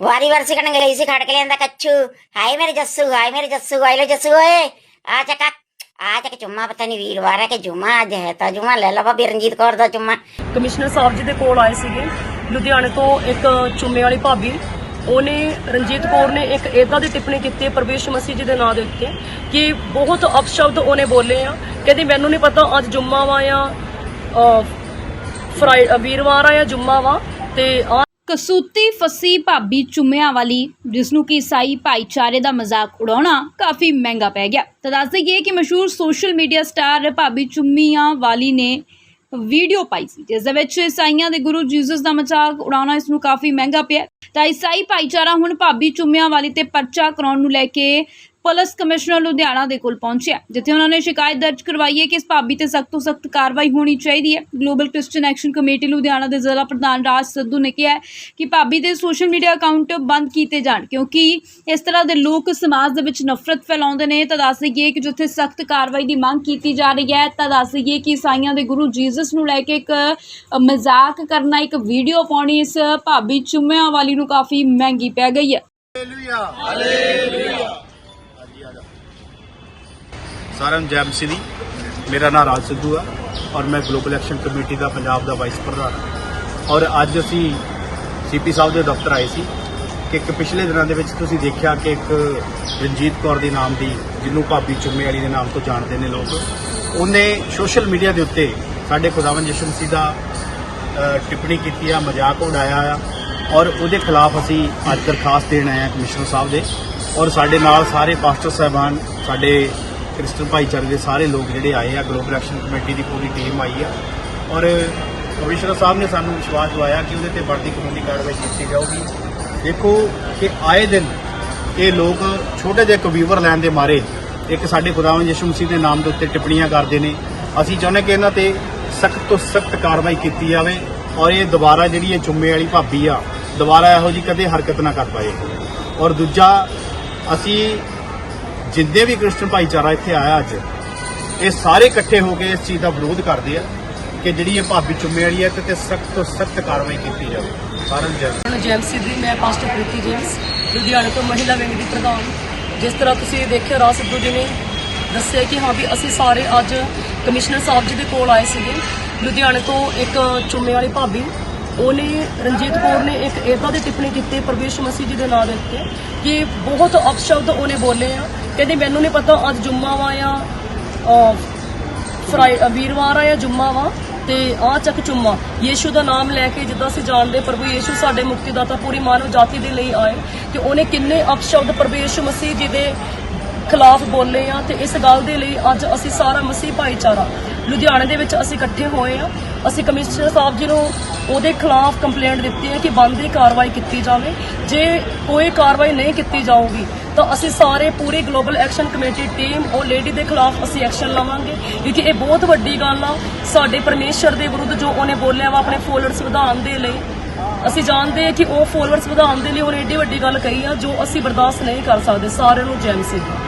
ਵਾਰੀ ਵਾਰ ਸਿਕਣ ਗਈ ਸੀ ਖੜ ਕੇ ਲਿਆਂਦਾ ਕੱਚੂ ਹਾਏ ਮੇਰੇ ਜੱਸੂ ਹਾਏ ਮੇਰੇ ਜੱਸੂ ਆਈ ਲੈ ਪਤਾ ਨਹੀਂ ਵੀਰਵਾਰ ਹੈ ਕਿ ਜੁਮਾ ਅੱਜ ਹੈ ਤਾਂ ਜੁਮਾ ਲੈ ਲਾ ਭਾਬੀ ਰਣਜੀਤ ਕੌਰ ਦਾ ਚੁੰਮਾ ਕਮਿਸ਼ਨਰ ਸਾਹਿਬ ਜੀ ਦੇ ਕੋਲ ਆਏ ਸੀਗੇ, ਲੁਧਿਆਣੇ ਤੋਂ ਇੱਕ ਚੁੰਮੇ ਵਾਲੀ ਭਾਬੀ। ਉਹਨੇ ਰਣਜੀਤ ਕੌਰ ਨੇ ਇੱਕ ਏਦਾਂ ਦੀ ਟਿੱਪਣੀ ਕੀਤੀ ਹੈ, ਪ੍ਰਵੇਸ਼ ਮਸੀਹ ਜੀ ਦੇ ਨਾਂ ਦੇ ਉੱਤੇ, ਕਿ ਬਹੁਤ ਅਪਸ਼ਬਦ ਉਹਨੇ ਬੋਲੇ ਆ। ਕਹਿੰਦੀ, ਮੈਨੂੰ ਨਹੀਂ ਪਤਾ ਅੱਜ ਜੁਮਾ ਵਾ ਜਾਂ ਫਰਾਈ, ਵੀਰਵਾਰ ਆ ਜਾਂ ਜੁੰਮਾ ਵਾ। ਤੇ ਕਸੂਤੀ ਫਸੀ ਭਾਬੀ ਚੁੰਮਿਆਂ ਵਾਲੀ ਜਿਸ ਨੂੰ ਕਿ ਈਸਾਈ ਭਾਈਚਾਰੇ ਦਾ ਮਜ਼ਾਕ ਉਡਾਉਣਾ ਕਾਫੀ ਮਹਿੰਗਾ ਪੈ ਗਿਆ। ਤਾਂ ਦੱਸ ਦਈਏ ਕਿ ਮਸ਼ਹੂਰ ਸੋਸ਼ਲ ਮੀਡੀਆ ਸਟਾਰ ਭਾਬੀ ਚੁੰਮੀਆਂ ਵਾਲੀ ਨੇ ਵੀਡੀਓ ਪਾਈ ਸੀ, ਜਿਸ ਦੇ ਵਿੱਚ ਈਸਾਈਆਂ ਦੇ ਗੁਰੂ ਜੀਸਸ ਦਾ ਮਜ਼ਾਕ ਉਡਾਉਣਾ ਇਸ ਨੂੰ ਕਾਫੀ ਮਹਿੰਗਾ ਪਿਆ। ਤਾਂ ਈਸਾਈ ਭਾਈਚਾਰਾ ਹੁਣ ਭਾਬੀ ਚੁੰਮਿਆਂ ਵਾਲੀ ਤੇ ਪਰਚਾ ਕਰਾਉਣ ਨੂੰ ਲੈ ਕੇ ਪੁਲਿਸ ਕਮਿਸ਼ਨਰ ਲੁਧਿਆਣਾ ਦੇ ਕੋਲ ਪਹੁੰਚਿਆ, ਜਿੱਥੇ ਉਹਨਾਂ ਨੇ ਸ਼ਿਕਾਇਤ ਦਰਜ ਕਰਵਾਈ ਹੈ ਕਿ ਇਸ ਭਾਬੀ ਤੇ ਸਖਤ ਤੋਂ ਸਖਤ ਕਾਰਵਾਈ ਹੋਣੀ ਚਾਹੀਦੀ ਹੈ। Global Christian action committee Ludhiana ਦੇ ਜ਼ਿਲ੍ਹਾ ਪ੍ਰਧਾਨ ਰਾਜ ਸਿੱਧੂ ਨੇ ਕਿਹਾ ਕਿ ਭਾਬੀ ਦੇ ਸੋਸ਼ਲ ਮੀਡੀਆ ਅਕਾਊਂਟ ਬੰਦ ਕੀਤੇ ਜਾਣ, ਕਿਉਂਕਿ ਇਸ ਤਰ੍ਹਾਂ ਦੇ ਲੋਕ ਸਮਾਜ ਦੇ ਵਿੱਚ ਨਫ਼ਰਤ ਫੈਲਾਉਂਦੇ ਨੇ। ਤਾਂ ਦੱਸ ਦਈਏ ਕਿ ਜਿੱਥੇ ਸਖਤ ਕਾਰਵਾਈ ਦੀ ਮੰਗ ਕੀਤੀ ਜਾ ਰਹੀ ਹੈ, ਤਾਂ ਦੱਸ ਦਈਏ ਕਿ ਈਸਾਈਆਂ ਦੇ ਗੁਰੂ ਜੀਸਸ ਨੂੰ ਲੈ ਕੇ ਇੱਕ ਮਜ਼ਾਕ ਕਰਨਾ ਇੱਕ ਵੀਡੀਓ ਪਾਉਣੀ ਇਸ ਭਾਬੀ ਚੁੰਮਿਆਂ ਵਾਲੀ ਨੂੰ ਕਾਫੀ ਮਹਿੰਗੀ ਪੈ ਗਈ ਹੈ। ਸਾਰਿਆਂ ਨੂੰ ਜੈ ਮਸੀਹ ਮੇਰਾ ਨਾਮ ਰਾਜ ਸਿੱਧੂ ਆ ਔਰ ਮੈਂ ਗਲੋਬਲ ਐਕਸ਼ਨ ਕਮੇਟੀ ਦਾ ਪੰਜਾਬ ਦਾ ਵਾਈਸ ਪ੍ਰਧਾਨ ਹਾਂ। ਔਰ ਅੱਜ ਅਸੀਂ ਸੀਪੀ ਸਾਹਿਬ ਦੇ ਦਫ਼ਤਰ ਆਏ ਸੀ ਕਿ ਇੱਕ ਪਿਛਲੇ ਦਿਨਾਂ ਦੇ ਵਿੱਚ ਤੁਸੀਂ ਦੇਖਿਆ ਕਿ ਇੱਕ ਰਣਜੀਤ ਕੌਰ ਦੇ ਨਾਮ ਦੀ, ਜਿਹਨੂੰ ਭਾਬੀ ਚੁੰਮੇ ਵਾਲੀ ਦੇ ਨਾਮ ਤੋਂ ਜਾਣਦੇ ਨੇ ਲੋਕ, ਉਹਨੇ ਸੋਸ਼ਲ ਮੀਡੀਆ ਦੇ ਉੱਤੇ ਸਾਡੇ ਖੁਦਾਵੰਦ ਯਿਸੂ ਮਸੀਹ ਦਾ ਟਿੱਪਣੀ ਕੀਤੀ ਆ, ਮਜ਼ਾਕ ਉਡਾਇਆ ਆ ਔਰ ਉਹਦੇ ਖਿਲਾਫ ਅਸੀਂ ਅੱਜ ਦਰਖਾਸਤ ਦੇਣ ਆਏ ਆ ਕਮਿਸ਼ਨਰ ਸਾਹਿਬ ਦੇ ਔਰ ਸਾਡੇ ਨਾਲ ਸਾਰੇ ਪਾਸਟਰ ਸਾਹਿਬਾਨ, ਸਾਡੇ ਕ੍ਰਿਸਚਨ ਭਾਈਚਾਰੇ ਦੇ ਸਾਰੇ ਲੋਕ ਜਿਹੜੇ ਆਏ ਆ ਗਲੋਬਲ ਐਕਸ਼ਨ ਕਮੇਟੀ ਦੀ ਪੂਰੀ ਟੀਮ ਆਈ ਆ। ਔਰ ਕਮਿਸ਼ਨਰ ਸਾਹਿਬ ਨੇ ਸਾਨੂੰ ਵਿਸ਼ਵਾਸ ਦਿਵਾਇਆ ਕਿ ਉਹਦੇ ਤੇ ਵੱਡੀ ਕਾਨੂੰਨੀ ਕਾਰਵਾਈ ਕੀਤੀ ਜਾਊਗੀ। ਦੇਖੋ ਕਿ ਆਏ ਦਿਨ ਇਹ ਲੋਕ ਛੋਟੇ ਜਿਹੇ ਕਵੀਵਰ ਲੈਣ ਦੇ ਮਾਰੇ ਇੱਕ ਸਾਡੇ ਖੁਦਾਵੰਦ ਯਿਸੂ ਮਸੀਹ ਦੇ ਨਾਮ ਦੇ ਉੱਤੇ ਟਿੱਪਣੀਆਂ ਕਰਦੇ ਨੇ। ਅਸੀਂ ਚਾਹੁੰਦੇ ਕਿ ਇਹਨਾਂ ਤੇ ਸਖਤ ਤੋਂ ਸਖਤ ਕਾਰਵਾਈ ਕੀਤੀ ਜਾਵੇ ਔਰ ਇਹ ਦੁਬਾਰਾ ਜਿਹੜੀ ਇਹ ਚੁੰਮੇ ਵਾਲੀ ਭਾਬੀ ਆ, ਦੁਬਾਰਾ ਇਹੋ ਜੀ ਕਦੇ ਹਰਕਤ ਨਾ ਕਰ ਪਾਏ। ਔਰ ਦੂਜਾ, ਅਸੀਂ ਜਿੰਨੇ ਵੀ ਕ੍ਰਿਸਚਨ ਭਾਈਚਾਰਾ ਇੱਥੇ ਆਇਆ ਅੱਜ, ਇਹ ਸਾਰੇ ਇਕੱਠੇ ਹੋ ਕੇ ਇਸ ਚੀਜ਼ ਦਾ ਵਿਰੋਧ ਕਰਦੇ ਆ ਕਿ ਜਿਹੜੀ ਇਹ ਭਾਬੀ ਚੁੰਮੇ ਵਾਲੀ ਹੈ ਤੇ ਸਖਤ ਤੋਂ ਸਖਤ ਕਾਰਵਾਈ ਕੀਤੀ ਜਾਵੇ। ਸਾਰਿਆਂ ਨੂੰ ਜੈ ਮਸੀਹ। ਦੀ ਮੈਂ ਪਾਸਟਰ ਪ੍ਰੀਤੀ ਜੇਮਸ ਲੁਧਿਆਣੇ ਤੋਂ ਮਹਿਲਾ ਵਿੰਗ ਦੀ ਪ੍ਰਧਾਨ। ਜਿਸ ਤਰ੍ਹਾਂ ਤੁਸੀਂ ਦੇਖਿਆ, ਰਾਜ ਸਿੱਧੂ ਜੀ ਨੇ ਦੱਸਿਆ ਕਿ ਹਾਂ ਵੀ ਅਸੀਂ ਸਾਰੇ ਅੱਜ ਕਮਿਸ਼ਨਰ ਸਾਹਿਬ ਜੀ ਦੇ ਕੋਲ ਆਏ ਸੀਗੇ। ਲੁਧਿਆਣੇ ਤੋਂ ਇੱਕ ਚੁੰਮੇ ਵਾਲੀ ਭਾਬੀ, ਉਹਨੇ ਰਣਜੀਤ ਕੌਰ ਨੇ ਇੱਕ ਏਦਾਂ ਦੀ ਟਿੱਪਣੀ ਕੀਤੀ, ਪ੍ਰਵੇਸ਼ ਮਸੀਹ ਜੀ ਦੇ ਨਾਂ ਦੇ ਉੱਤੇ, ਕਿ ਬਹੁਤ ਅਪਸ਼ਬਦ ਉਹਨੇ ਬੋਲੇ ਆ। ਕਹਿੰਦੇ ਮੈਨੂੰ ਨਹੀਂ ਪਤਾ, ਅੱਜ ਜੁੰਮਾ ਵਾ ਜਾਂ ਫਰਾਈ ਵੀਰਵਾਰ ਆ ਜਾਂ ਜੁੰਮਾ ਵਾ, ਤੇ ਆ ਚੱਕ ਚੁੰਮਾ। ਯੀਸ਼ੂ ਦਾ ਨਾਮ ਲੈ ਕੇ ਜਿੱਦਾਂ ਅਸੀਂ ਜਾਣਦੇ, ਪ੍ਰਭੂ ਯੀਸ਼ੂ ਸਾਡੇ ਮੁਕਤੀਦਾਤਾ ਪੂਰੀ ਮਾਨਵ ਜਾਤੀ ਦੇ ਲਈ ਆਏ, ਤੇ ਉਹਨੇ ਕਿੰਨੇ ਅਪਸ਼ਬਦ ਪ੍ਰਭੂ ਯੀਸ਼ੂ ਮਸੀਹ ਜੀ ਦੇ ਖਿਲਾਫ ਬੋਲੇ ਆ, ਤੇ ਇਸ ਗੱਲ ਦੇ ਲਈ ਅੱਜ ਅਸੀਂ ਸਾਰਾ ਮਸੀਹ ਭਾਈਚਾਰਾ ਲੁਧਿਆਣੇ ਦੇ ਵਿੱਚ ਅਸੀਂ ਇਕੱਠੇ ਹੋਏ ਆ ਅਸੀਂ ਕਮਿਸ਼ਨਰ ਸਾਹਿਬ ਜੀ ਨੂੰ ਉਹਦੇ ਖਿਲਾਫ ਕੰਪਲੇਂਟ ਦਿੱਤੀ ਹੈ ਕਿ ਬੰਦ ਬੰਦੀ ਕਾਰਵਾਈ ਕੀਤੀ ਜਾਵੇ। ਜੇ ਕੋਈ ਕਾਰਵਾਈ ਨਹੀਂ ਕੀਤੀ ਜਾਊਗੀ, ਤਾਂ ਅਸੀਂ ਸਾਰੇ ਪੂਰੀ ਗਲੋਬਲ ਐਕਸ਼ਨ ਕਮੇਟੀ ਟੀਮ ਉਹ ਲੇਡੀ ਦੇ ਖਿਲਾਫ ਅਸੀਂ ਐਕਸ਼ਨ ਲਵਾਂਗੇ। ਕਿਉਂਕਿ ਇਹ ਬਹੁਤ ਵੱਡੀ ਗੱਲ ਆ, ਸਾਡੇ ਪਰਮੇਸ਼ਰ ਦੇ ਵਿਰੁੱਧ ਜੋ ਉਹਨੇ ਬੋਲਿਆ ਵਾ ਆਪਣੇ ਫੋਲੋਅਰਸ ਵਧਾਉਣ ਦੇ ਲਈ। ਅਸੀਂ ਜਾਣਦੇ ਹਾਂ ਕਿ ਉਹ ਫੋਲੋਅਰਸ ਵਧਾਉਣ ਦੇ ਲਈ ਉਹਨੇ ਏਡੀ ਵੱਡੀ ਗੱਲ ਕਹੀ ਆ, ਜੋ ਅਸੀਂ ਬਰਦਾਸ਼ਤ ਨਹੀਂ ਕਰ ਸਕਦੇ। ਸਾਰਿਆਂ ਨੂੰ ਜੈ ਮਸੀਹ